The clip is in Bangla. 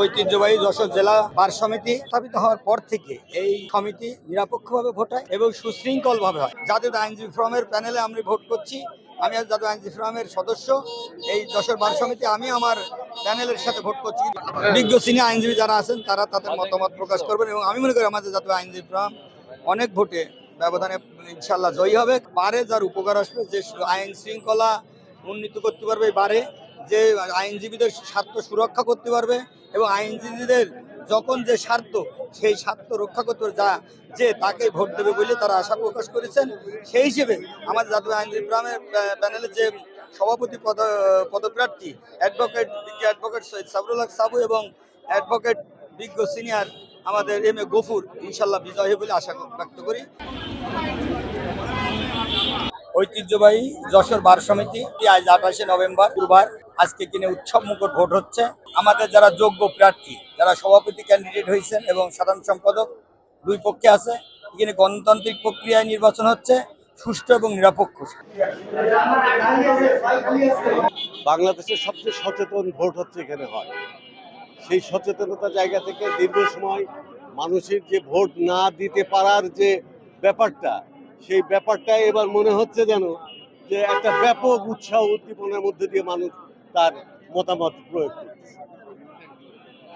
ঐতিহ্যবাহী যশোর জেলা বার সমিতি স্থাপিত হওয়ার পর থেকে এই সমিতি নিরপেক্ষভাবে ভোটায় এবং সুশৃঙ্খলভাবে হয়। জাতীয় আইনজীবী ফোরামের প্যানেলে আমরা ভোট করছি। আমি আজ জাতীয় আইনজীবী ফোরামের সদস্য। এই যশোর বার সমিতি, আমি আমার প্যানেলের সাথে ভোট করছি। বিজ্ঞ সিনিয়র আইনজীবী যারা আছেন, তারা তাদের মতামত প্রকাশ করবেন এবং আমি মনে করি আমাদের জাতীয় আইনজীবী ফোরাম অনেক ভোটে ব্যবধানে ইনশাল্লাহ জয়ী হবে। পারে যার উপকার আসবে, যে আইন শৃঙ্খলা উন্নীত করতে পারবে বারে। যে আইনজীবীদের স্বার্থ সুরক্ষা করতে পারবে এবং আইনজীবীদের যখন যে স্বার্থ, সেই স্বার্থ রক্ষা করতে যা যে তাকে ভোট দেবে বলে তারা আশা প্রকাশ করেছেন। সেই হিসেবে আমাদের জাতীয় আইনজীবী প্যানেলের যে সভাপতি পদ, পদপ্রার্থী অ্যাডভোকেট বিজ্ঞ অ্যাডভোকেট সৈয়দ সাবরুল হক সাবু এবং অ্যাডভোকেট বিজ্ঞ সিনিয়র আমাদের এম এ গফুর, ইনশাল্লাহ বিজয় বলে আশা ব্যক্ত করি। ঐতিহ্যবাহী যশোর বার সমিতি আজ আঠাশে নভেম্বর, গুরুবার। আজকে কিনে উৎসব মুখর ভোট হচ্ছে। আমাদের যারা যোগ্য প্রার্থী, যারা সভাপতি ক্যান্ডিডেট হয়েছেন এবং সাধারণ সম্পাদক দুই পক্ষে আছে, এখানে গণতান্ত্রিক প্রক্রিয়ায় নির্বাচন হচ্ছে, সুষ্ঠু এবং নিরপেক্ষ। বাংলাদেশের সবচেয়ে সচেতন ভোট হচ্ছে এখানে হয়। সেই সচেতনতা জায়গা থেকে দীর্ঘ সময় মানুষের যে ভোট না দিতে পারার যে ব্যাপারটা সেই ব্যাপারটা এবার মনে হচ্ছে যেন যে একটা ব্যাপক উৎসাহ উদ্দীপনার মধ্যে দিয়ে মানুষ তার মতামত প্রয়োগ করছে।